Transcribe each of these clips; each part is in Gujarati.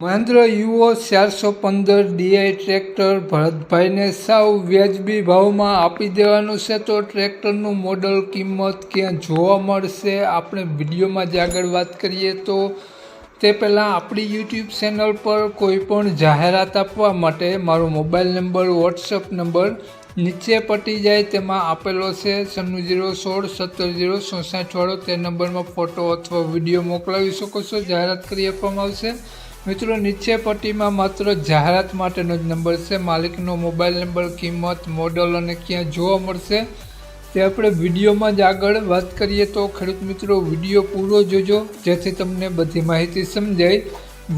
મહેન્દ્ર યુઓ ચારસો પંદર ડીઆઈ ટ્રેક્ટર ભરતભાઈને સાવ વ્યાજબી ભાવમાં આપી દેવાનું છે તો ટ્રેક્ટરનું મોડલ કિંમત ક્યાં જોવા મળશે? આપણે વિડીયોમાં જ આગળ વાત કરીએ તો તે પહેલાં આપણી યુટ્યુબ ચેનલ પર કોઈ પણ જાહેરાત આપવા માટે મારો મોબાઈલ નંબર, વોટ્સઅપ નંબર નીચે પટી જાય તેમાં આપેલો છે. સન્નું જીરો સોળ સત્તર જીરો ચોસાઠવાળો તે નંબરમાં ફોટો અથવા વીડિયો મોકલાવી શકો છો. જાહેરાત કરી આપવામાં આવશે. મિત્રો, નીચે પટ્ટીમાં માત્ર જાહેરાત માટેનો જ નંબર છે. માલિકનો મોબાઈલ નંબર, કિંમત મોડલ અને ક્યાં જોવા મળશે તે આપણે વિડીયોમાં જ આગળ વાત કરીએ. તો ખેડૂત મિત્રો, વીડિયો પૂરો જોજો, જેથી તમને બધી માહિતી સમજાય.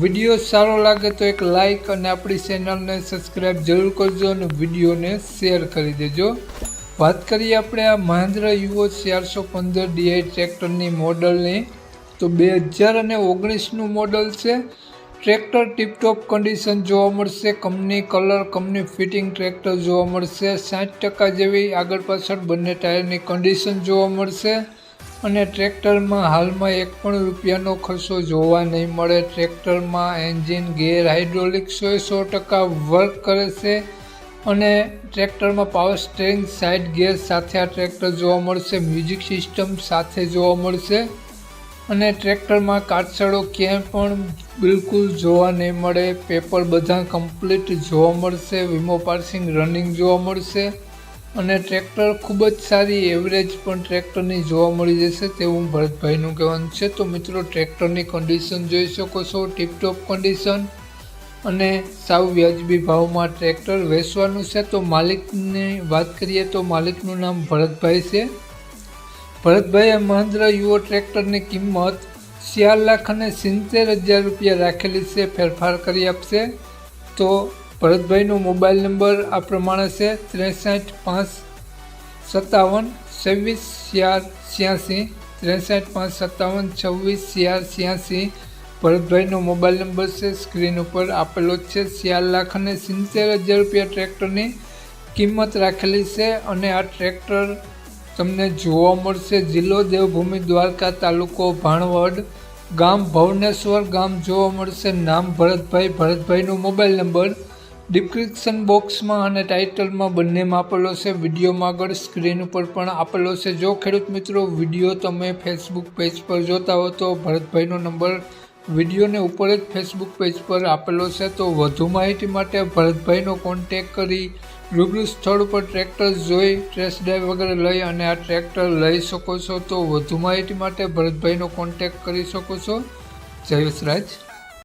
વીડિયો સારો લાગે તો એક લાઇક અને આપણી ચેનલને સબસ્ક્રાઈબ જરૂર કરજો અને વિડીયોને શેર કરી દેજો. વાત કરીએ આપણે આ મહેન્દ્ર યુવો ચારસો પંદર ડીઆઈ ટ્રેક્ટરની મોડલની તો બે હજાર અને ઓગણીસનું મોડલ છે. ટ્રેક્ટર ટીપટોપ કન્ડિશન જોવા મળશે. Company colour company fitting tractor જોવા મળશે. સાઠ ટકા જેવી આગળ પાછળ બંને ટાયરની કન્ડિશન જોવા મળશે. અને ટ્રેક્ટરમાં હાલમાં એક પણ રૂપિયાનો ખર્ચો જોવા નહીં મળે. ટ્રેક્ટરમાં એન્જિન ગેર હાઇડ્રોલિક સો સો ટકા વર્ક કરે છે. અને ટ્રેક્ટરમાં પાવર સ્ટેરિંગ સાઇડ ગેર સાથે આ ટ્રેક્ટર જોવા મળશે. મ્યુઝિક સિસ્ટમ સાથે જોવા મળશે. અને ટ્રેક્ટરમાં કાચળો ક્યાંય પણ બિલકુલ જોવા નહીં મળે. પેપર બધા કમ્પ્લીટ જોવા મળશે. વીમો પાર્સિંગ રનિંગ જોવા મળશે. અને ટ્રેક્ટર ખૂબ જ સારી એવરેજ પણ ટ્રેક્ટરની જોવા મળી જશે તેવું ભરતભાઈનું કહેવાનું છે. તો મિત્રો, ટ્રેક્ટરની કન્ડિશન જોઈ શકો છો ટીપટોપ કન્ડિશન અને સાવ વ્યાજબી ભાવમાં ટ્રેક્ટર વેચવાનું છે. તો માલિકની વાત કરીએ તો માલિકનું નામ ભરતભાઈ છે. ભરતભાઈએ મહેન્દ્ર યુવો ટ્રેક્ટરની કિંમત ચાર લાખ અને સિત્તેર હજાર રૂપિયા રાખેલી છે, ફેરફાર કરી આપશે. તો ભરતભાઈનો મોબાઈલ નંબર આ પ્રમાણે છે, ત્રેસઠ પાંચ સત્તાવન છવ્વીસ ચાર છ્યાસી. ત્રેસઠ પાંચ સત્તાવન છવ્વીસ ચાર છ્યાસી. ભરતભાઈનો મોબાઈલ નંબર છે, સ્ક્રીન ઉપર આપેલો જ છે. ચાર લાખ અને સિત્તેર હજાર રૂપિયા ટ્રેક્ટરની કિંમત રાખેલી છે અને આ ટ્રેક્ટર તમને જોવા મળશે જિલ્લો દેવભૂમિ દ્વારકા તાલુકો ભાણવડ. ગામ ભવનેશ્વર, ગામ જોવા મળશે. નામ ભરતભાઈ. ભરતભાઈનો મોબાઈલ નંબર ડિસ્ક્રિપ્શન બોક્સમાં અને ટાઇટલમાં બંનેમાં આપેલો છે. વિડીયોમાં આગળ સ્ક્રીન ઉપર પણ આપેલો છે. જો ખેડૂત મિત્રો, વીડિયો તમે ફેસબુક પેજ પર જોતા હો તો ભરતભાઈનો નંબર વિડીયોને ઉપર જ ફેસબુક પેજ પર આપેલો છે. તો વધુ માહિતી માટે ભરતભાઈનો કોન્ટેક કરી રૂબરૂ સ્થળ ઉપર ટ્રેક્ટર જોઈ ટેસ્ટ ડ્રાઈવ વગેરે લઈ અને આ ટ્રેક્ટર લઈ શકો છો તો વધુ માહિતી માટે ભરતભાઈનો કોન્ટેક્ટ કરી શકો છો. જય વસરાજ